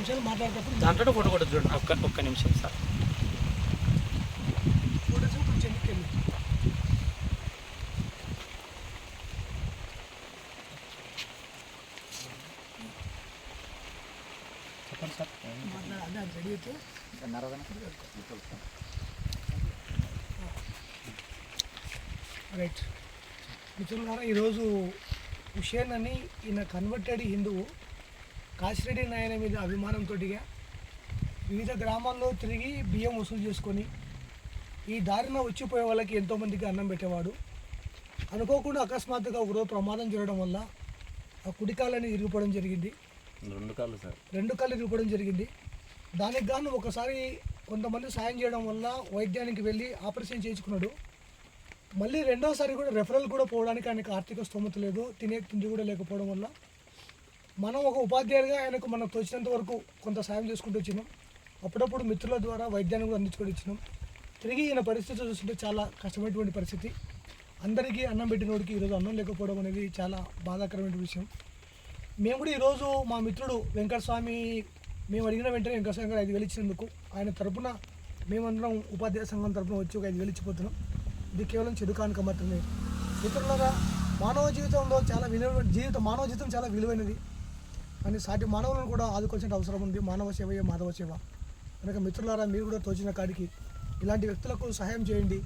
నిమిషాలు మాట్లాడేటప్పుడు దాంట్లో ఫోటో కొట్టదు చూడండి. ఒక్క ఒక్క నిమిషం సార్. చెప్పండి సార్. అది రెడీ అయితే. రైట్ మిత్రులారా ఈరోజు హుషేన్ అని ఈయన కన్వర్టెడ్ హిందువు. కాశిరెడ్డి నాయన మీద అభిమానంతో వివిధ గ్రామాల్లో తిరిగి బియ్యం వసూలు చేసుకొని ఈ దారిన వచ్చిపోయే వాళ్ళకి ఎంతోమందికి అన్నం పెట్టేవాడు. అనుకోకుండా అకస్మాత్తుగా ఒకరోజు ప్రమాదం జరగడం వల్ల ఆ కుడికాలని ఇరిగిపోవడం జరిగింది. రెండు కాళ్ళు సార్. రెండు కళ్ళు ఇరిగిపోవడం జరిగింది. దానికి గాను ఒకసారి కొంతమంది సాయం చేయడం వల్ల వైద్యానికి వెళ్ళి ఆపరేషన్ చేయించుకున్నాడు. మళ్ళీ రెండోసారి కూడా రెఫరల్ కూడా పోవడానికి ఆయనకు ఆర్థిక స్తోమత లేదు. తినే తిండి కూడా లేకపోవడం వల్ల మనం ఒక ఉపాధ్యాయులుగా ఆయనకు మనం తోచినంత వరకు కొంత సాయం చేసుకుంటూ వచ్చినాం. అప్పుడప్పుడు మిత్రుల ద్వారా వైద్యాన్ని కూడా అందించుకొని ఇచ్చినాం తిరిగి ఈయన పరిస్థితి చూస్తుంటే చాలా కష్టమైనటువంటి పరిస్థితి. అందరికీ అన్నం పెట్టినోడికి ఈరోజు అన్నం లేకపోవడం అనేది చాలా బాధాకరమైన విషయం. మేము కూడా ఈరోజు మా మిత్రుడు వెంకటస్వామి మేము అడిగిన వెంటనే వెంకటస్వామి గారు ఐదు వేలు ఇచ్చినందుకు ఆయన తరపున మేమందరం ఉపాధ్యాయ సంఘం తరపున వచ్చి ఒక ఐదు వేలు ఇచ్చిపోతున్నాం. ఇది కేవలం చెడు కానుక మాత్రమే. మిత్రులారా మానవ జీవితంలో చాలా విలువ జీవితం మానవ జీవితం చాలా విలువైనది. కానీ సాటి మానవులను కూడా ఆదుకోవాల్సిన అవసరం ఉంది. మానవ సేవయే మాధవ సేవ. కనుక మిత్రులారా మీరు కూడా తోచిన కాడికి ఇలాంటి వ్యక్తులకు సహాయం చేయండి.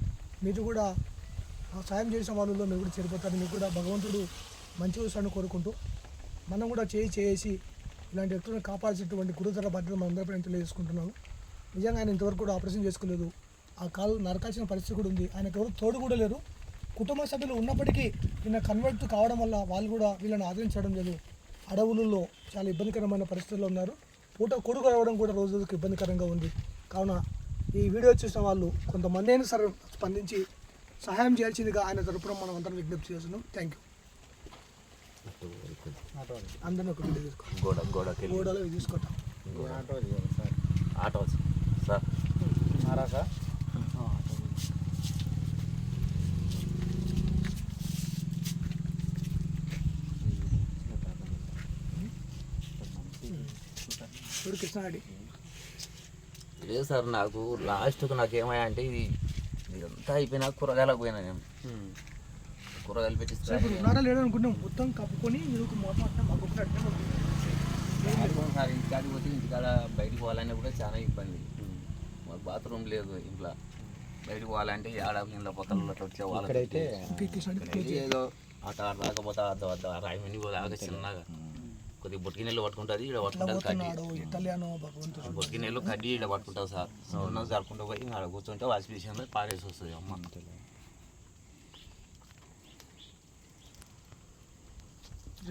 మీరు కూడా సాయం చేసిన వాళ్ళలో మీరు కూడా చేరిపోతారు. మీకు కూడా భగవంతుడు మంచి చూసాను కోరుకుంటూ మనం కూడా చేయి చేసి ఇలాంటి వ్యక్తులను కాపాడాల్సినటువంటి గురుతర బాధ్యత మన అందరిపైన తెలియజేసుకుంటున్నాము నిజంగా ఆయన ఇంతవరకు కూడా ఆపరేషన్ చేసుకోలేదు. ఆ కాలు నరకాల్సిన పరిస్థితి కూడా ఉంది. ఆయనకు ఎవరు తోడు కూడా లేరు. కుటుంబ సభ్యులు ఉన్నప్పటికీ ఈయన కన్వర్ట్ కావడం వల్ల వాళ్ళు కూడా వీళ్ళని ఆదరించడం లేదు. అడవులలో చాలా ఇబ్బందికరమైన పరిస్థితుల్లో ఉన్నారు. పూట కొడుకు రావడం కూడా రోజు రోజుకు ఇబ్బందికరంగా ఉంది. కావున ఈ వీడియో చూసిన వాళ్ళు కొంతమంది అయినా సరే స్పందించి సహాయం చేయాల్సిందిగా ఆయన తరపున మనం అందరం విజ్ఞప్తి చేస్తున్నాం. థ్యాంక్ యూ అందరిని ఒక వీడియో గోడలో తీసుకుంటాం. Auto sir. చూడు కృష్ణారెడ్డి లేదు సార్ నాకు లాస్ట్కు నాకు ఏమయ్యా అంటే ఇది ఇదంతా అయిపోయినా కూరగాయలకు పోయినా నేను. కూరగాయలు పెట్టి ఇప్పుడు ఉన్నారా లేడా అనుకుంటాం మొత్తం కప్పుకొని మీకు మొత్తం అట్లా మగ్గుకున్నట్టే. సార్ ఇంటికాడికి పోతే ఇంటికాడ బయటికి పోవాలన్నా కూడా చాలా ఇబ్బంది. మాకు బాత్రూమ్ లేదు ఇంట్లో. బయటికి పోవాలంటే ఆడ ఇంట్లో పక్కన వచ్చే ఏదో అటు ఆడ రాకపోతే అద్ద వద్ద రాయమని దాకా చిన్నగా. కొద్దిగా బొట్టికి నీళ్ళు పట్టుకుంటుంది ఇక్కడ పట్టుకుంటుంది కడ్డీ. బొట్టికి నీళ్ళు కడ్డీ ఇక్కడ పట్టుకుంటుంది సార్. జరుపుకుంటూ పోయి ఆడ కూర్చుంటే వాష్ మిషన్లో పారేసి వస్తుంది. అమ్మ